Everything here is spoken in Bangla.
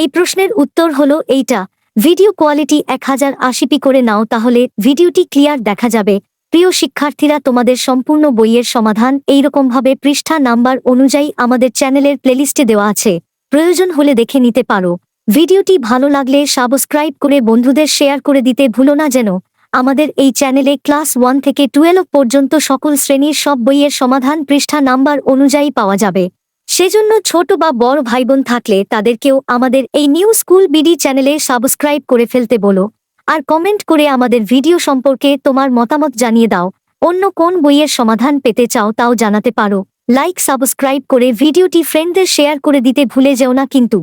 এই প্রশ্নের উত্তর হলো এইটা। ভিডিও কোয়ালিটি এক হাজার আশিপি করে নাও তাহলে ভিডিওটি ক্লিয়ার দেখা যাবে। প্রিয় শিক্ষার্থীরা, তোমাদের সম্পূর্ণ বইয়ের সমাধান এইরকমভাবে পৃষ্ঠা নাম্বার অনুযায়ী আমাদের চ্যানেলের প্লেলিস্টে দেওয়া আছে। প্রয়োজন হলে দেখে নিতে পারো। ভিডিওটি ভালো লাগলে সাবস্ক্রাইব করে বন্ধুদের শেয়ার করে দিতে ভুলো না যেন। আমাদের এই চ্যানেলে ক্লাস ওয়ান থেকে টুয়েলভ পর্যন্ত সকল শ্রেণির সব বইয়ের সমাধান পৃষ্ঠা নাম্বার অনুযায়ী পাওয়া যাবে। সেজন্য ছোট বা বড় ভাই বোন থাকলে তাদেরকেও আমাদের এই নিউ স্কুল বিডি চ্যানেলে সাবস্ক্রাইব করে ফেলতে বলো। আর কমেন্ট করে আমাদের ভিডিও সম্পর্কে তোমার মতামত জানিয়ে দাও। অন্য কোন বইয়ের সমাধান পেতে চাও তাও জানাতে পারো। লাইক, সাবস্ক্রাইব করে ভিডিওটি ফ্রেন্ডদের শেয়ার করে দিতে ভুলে যেও না কিন্তু।